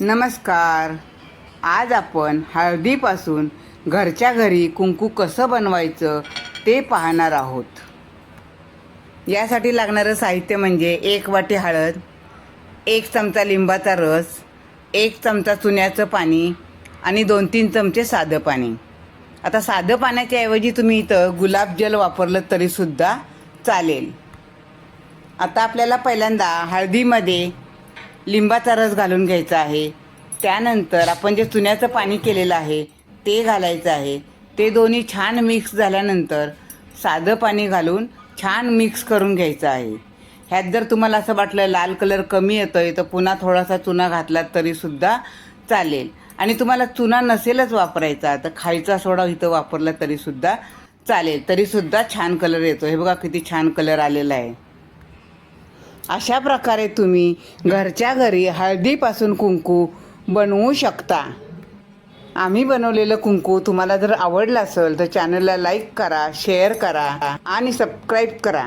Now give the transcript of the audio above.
नमस्कार. आज आपण हळदीपासून घरच्या घरी कुंकू कसं बनवायचं ते पाहणार आहोत. यासाठी लागणारं साहित्य म्हणजे एक वाटी हळद एक चमचा लिंबाचा रस एक चमचा चुन्याचं पाणी आणि दोन तीन चमचे साधं पाणी. आता साधं पाण्याच्या ऐवजी तुम्ही इथं गुलाबजल वापरलं तरीसुद्धा चालेल. आता आपल्याला पहिल्यांदा हळदीमध्ये लिंबाचा रस घालून घ्यायचा आहे. त्यानंतर आपण जे चुन्याचं पाणी केलेलं आहे ते घालायचं आहे. ते दोन्ही छान मिक्स झाल्यानंतर साधं पाणी घालून छान मिक्स करून घ्यायचं आहे. ह्यात जर तुम्हाला असं वाटलं लाल कलर कमी येतो आहे तर पुन्हा थोडासा चुना घातला तरीसुद्धा चालेल. आणि तुम्हाला चुना नसेलच वापरायचा तर खायचा सोडा इथं वापरला तरीसुद्धा चालेल. तरीसुद्धा छान कलर येतो हे बघा किती छान कलर आलेला आहे. अशा प्रकारे तुम्ही घरच्या घरी हळदीपासून कुंकू बनवू शकता. आम्ही बनवलेलं कुंकू तुम्हाला जर आवडलं असेल तर चॅनलला लाईक करा शेअर करा आणि सबस्क्राईब करा.